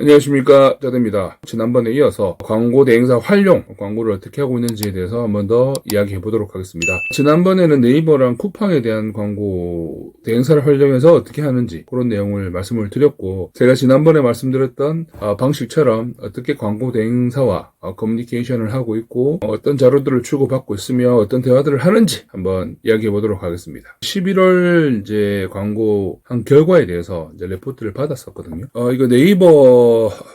안녕하십니까 짜대입니다. 지난번에 이어서 광고 대행사 활용 광고를 어떻게 하고 있는지에 대해서 한번 더 이야기해 보도록 하겠습니다. 지난번에는 네이버랑 쿠팡에 대한 광고 대행사를 활용해서 어떻게 하는지 그런 내용을 말씀을 드렸고 제가 지난번에 말씀드렸던 아, 방식처럼 어떻게 광고 대행사와 어, 커뮤니케이션을 하고 있고 어, 어떤 자료들을 주고받고 있으며 어떤 대화들을 하는지 한번 이야기해 보도록 하겠습니다. 11월 이제 광고 한 결과에 대해서 이제 레포트를 받았었거든요. 어, 이거 네이버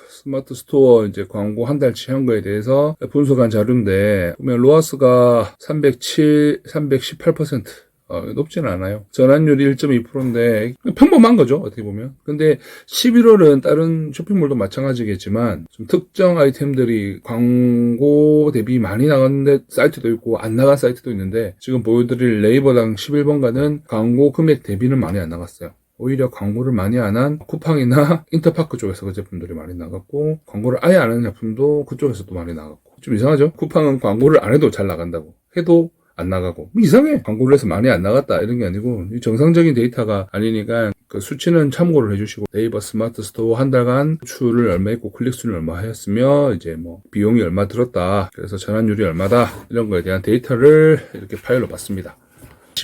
스마트 스토어 이제 광고 한 달치 한 거에 대해서 분석한 자료인데 보면 로아스가 307, 318% 어, 높지는 않아요. 전환율이 1.2%인데 평범한 거죠 어떻게 보면. 근데 11월은 다른 쇼핑몰도 마찬가지겠지만 좀 특정 아이템들이 광고 대비 많이 나갔는데 사이트도 있고 안 나간 사이트도 있는데 지금 보여드릴 네이버당 11번가는 광고 금액 대비는 많이 안 나갔어요. 오히려 광고를 많이 안 한 쿠팡이나 인터파크 쪽에서 그 제품들이 많이 나갔고 광고를 아예 안 하는 제품도 그쪽에서도 많이 나갔고. 좀 이상하죠? 쿠팡은 광고를 안 해도 잘 나간다고. 해도 안 나가고. 뭐 이상해. 광고를 해서 많이 안 나갔다. 이런 게 아니고 이 정상적인 데이터가 아니니까 그 수치는 참고를 해주시고 네이버 스마트 스토어 한 달간 수를 얼마 했고 클릭 수는 얼마 하였으며 이제 뭐 비용이 얼마 들었다. 그래서 전환율이 얼마다. 이런 거에 대한 데이터를 이렇게 파일로 봤습니다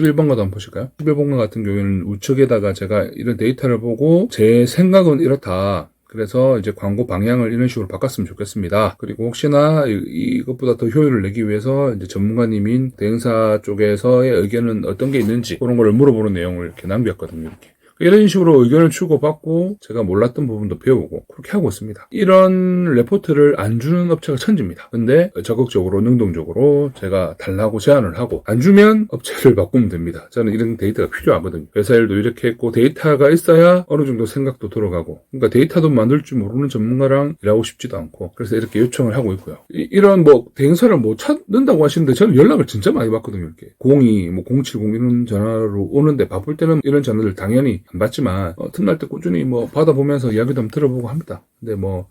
11번가도 한번 보실까요? 11번가 같은 경우에는 우측에다가 제가 이런 데이터를 보고 제 생각은 이렇다. 그래서 이제 광고 방향을 이런 식으로 바꿨으면 좋겠습니다. 그리고 혹시나 이, 것보다 더 효율을 내기 위해서 이제 전문가님인 대행사 쪽에서의 의견은 어떤 게 있는지 그런 거를 물어보는 내용을 이렇게 남겼거든요. 이렇게. 이런 식으로 의견을 주고받고 제가 몰랐던 부분도 배우고 그렇게 하고 있습니다. 이런 레포트를 안 주는 업체가 천지입니다. 근데 적극적으로 능동적으로 제가 달라고 제안을 하고 안 주면 업체를 바꾸면 됩니다. 저는 이런 데이터가 필요하거든요. 회사 일도 이렇게 했고 데이터가 있어야 어느 정도 생각도 들어가고 그러니까 데이터도 만들 줄 모르는 전문가랑 일하고 싶지도 않고 그래서 이렇게 요청을 하고 있고요. 이, 런뭐 대행사를 못 찾는다고 하시는데 저는 연락을 진짜 많이 받거든요. 이렇게 02, 뭐 070 이런 전화로 오는데 바쁠 때는 이런 전화를 당연히 안 받지만 어, 틈날 때 꾸준히 뭐 받아보면서 이야기도 한번 들어보고 합니다. 근데 뭐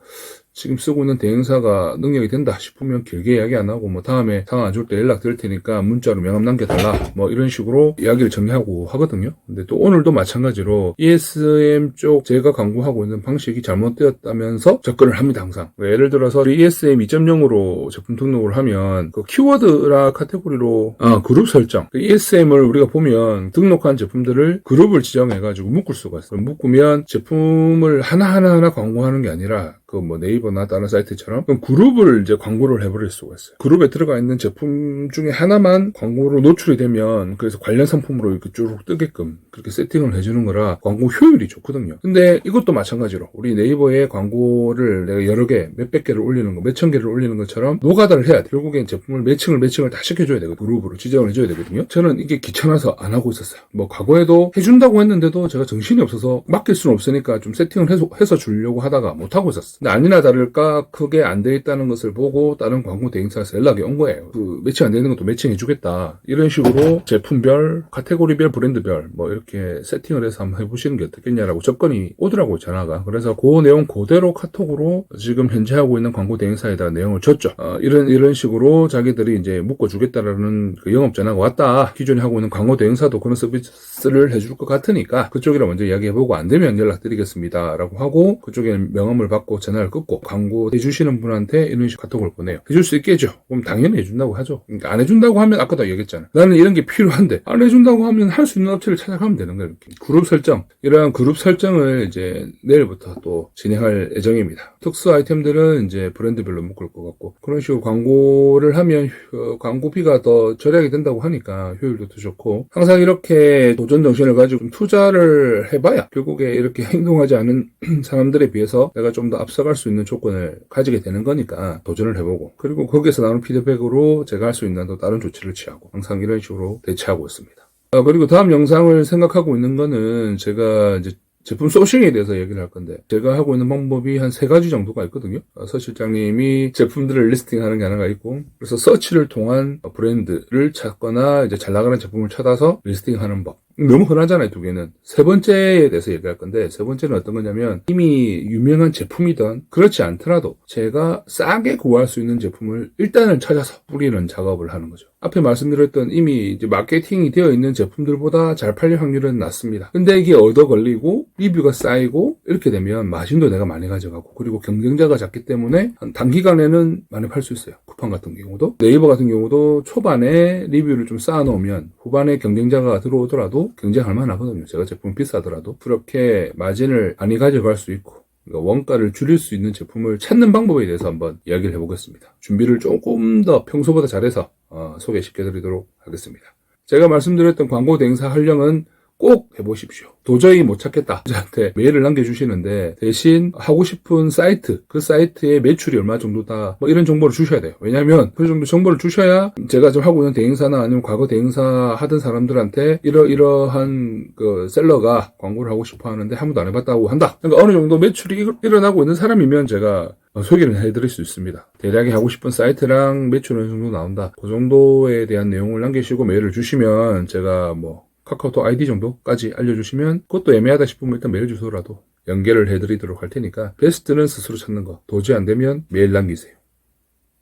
지금 쓰고 있는 대행사가 능력이 된다 싶으면 길게 이야기 안 하고 뭐 다음에 상황 안 좋을 때 연락 드릴 테니까 문자로 명함 남겨달라 뭐 이런 식으로 이야기를 정리하고 하거든요. 근데 또 오늘도 마찬가지로 ESM 쪽 제가 광고하고 있는 방식이 잘못되었다면서 접근을 합니다 항상. 뭐 예를 들어서 ESM 2.0으로 제품 등록을 하면 그 키워드라 카테고리로 아, 그룹 설정 그 ESM을 우리가 보면 등록한 제품들을 그룹을 지정해 가지고 묶을 수가 있어요. 묶으면 제품을 하나하나 하나 광고하는 게 아니라 그 뭐 네이버나 다른 사이트처럼 그럼 그룹을 이제 광고를 해버릴 수가 있어요. 그룹에 들어가 있는 제품 중에 하나만 광고로 노출이 되면 그래서 관련 상품으로 이렇게 쭉 뜨게끔 그렇게 세팅을 해주는 거라 광고 효율이 좋거든요. 근데 이것도 마찬가지로 우리 네이버에 광고를 내가 여러 개, 몇백 개를 올리는 거, 몇천 개를 올리는 것처럼 노가다를 해야 돼. 결국엔 제품을 매칭을 매칭을 다 시켜줘야 되거든요. 그룹으로 지정을 해줘야 되거든요. 저는 이게 귀찮아서 안 하고 있었어요. 뭐 과거에도 해준다고 했는데도 제가 정신이 없어서 맡길 수는 없으니까 좀 세팅을 해서, 해서 주려고 하다가 못 하고 있었어. 근데 아니나 다를까 크게 안 돼 있다는 것을 보고 다른 광고 대행사에서 연락이 온 거예요. 그 매칭 안 되는 것도 매칭해 주겠다. 이런 식으로 제품별, 카테고리별, 브랜드별 뭐 이렇게 세팅을 해서 한번 해보시는 게 어떻겠냐라고 접근이 오더라고요 전화가. 그래서 그 내용 그대로 카톡으로 지금 현재 하고 있는 광고 대행사에다 내용을 줬죠. 어, 이런 이런 식으로 자기들이 이제 묶어주겠다라는 그 영업 전화가 왔다. 기존에 하고 있는 광고 대행사도 그런 서비스를 해줄 것 같으니까 그쪽이랑 먼저 이야기해보고 안 되면 연락드리겠습니다라고 하고 그쪽에 명함을 받고 전화 를 끊고 광고 해주시는 분한테 이런 식으로 카톡을 보내요. 해줄 수 있겠죠. 그럼 당연히 해준다고 하죠. 그러니까 안 해준다고 하면 아까도 얘기했잖아. 나는 이런 게 필요한데 안 해준다고 하면 할 수 있는 업체를 찾아가면 되는 거예요. 이렇게. 그룹 설정 이러한 그룹 설정을 이제 내일부터 또 진행할 예정입니다. 특수 아이템들은 이제 브랜드별로 묶을 것 같고 그런 식으로 광고를 하면 어, 광고비가 더 절약이 된다고 하니까 효율도 더 좋고 항상 이렇게 도전 정신을 가지고 좀 투자를 해봐야 결국에 이렇게 행동하지 않은 사람들에 비해서 내가 좀 더 앞서 갈수 있는 조건을 가지게 되는 거니까 도전을 해보고 그리고 거기에서 나오는 피드백으로 제가 할 수 있는 또 다른 조치를 취하고 항상 이런 식으로 대처하고 있습니다. 아, 그리고 다음 영상을 생각하고 있는 거는 제가 이제 제품 소싱에 대해서 얘기를 할 건데 제가 하고 있는 방법이 한 세 가지 정도가 있거든요. 어, 서 실장님이 제품들을 리스팅하는 게 하나가 있고 그래서 서치를 통한 브랜드를 찾거나 이제 잘 나가는 제품을 찾아서 리스팅하는 법 너무 흔하잖아요, 두 개는. 세 번째에 대해서 얘기할 건데, 세 번째는 어떤 거냐면, 이미 유명한 제품이든, 그렇지 않더라도, 제가 싸게 구할 수 있는 제품을 일단은 찾아서 뿌리는 작업을 하는 거죠. 앞에 말씀드렸던 이미 이제 마케팅이 되어 있는 제품들보다 잘 팔릴 확률은 낮습니다. 근데 이게 얻어 걸리고, 리뷰가 쌓이고, 이렇게 되면 마진도 내가 많이 가져가고, 그리고 경쟁자가 작기 때문에, 한 단기간에는 많이 팔 수 있어요. 쿠팡 같은 경우도. 네이버 같은 경우도 초반에 리뷰를 좀 쌓아놓으면, 후반에 경쟁자가 들어오더라도 경쟁할 만하거든요. 제가 제품 비싸더라도. 그렇게 마진을 많이 가져갈 수 있고, 그러니까 원가를 줄일 수 있는 제품을 찾는 방법에 대해서 한번 이야기를 해보겠습니다. 준비를 조금 더 평소보다 잘해서 어, 소개시켜드리도록 하겠습니다. 제가 말씀드렸던 광고 대행사 활용은 꼭 해보십시오. 도저히 못 찾겠다. 저한테 메일을 남겨주시는데 대신 하고 싶은 사이트, 그 사이트의 매출이 얼마 정도다, 뭐 이런 정보를 주셔야 돼요. 왜냐하면 그 정도 정보를 주셔야 제가 지금 하고 있는 대행사나 아니면 과거 대행사 하던 사람들한테 이러 이러한 그 셀러가 광고를 하고 싶어 하는데 한 번도 안 해봤다고 한다. 그러니까 어느 정도 매출이 일- 일어나고 있는 사람이면 제가 어, 소개를 해드릴 수 있습니다. 대략에 하고 싶은 사이트랑 매출 어느 정도 나온다. 그 정도에 대한 내용을 남기시고 메일을 주시면 제가 뭐 카카오톡 아이디 정도까지 알려주시면 그것도 애매하다 싶으면 일단 메일 주소라도 연결을 해드리도록 할 테니까 베스트는 스스로 찾는 거 도저히 안 되면 메일 남기세요.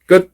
끝!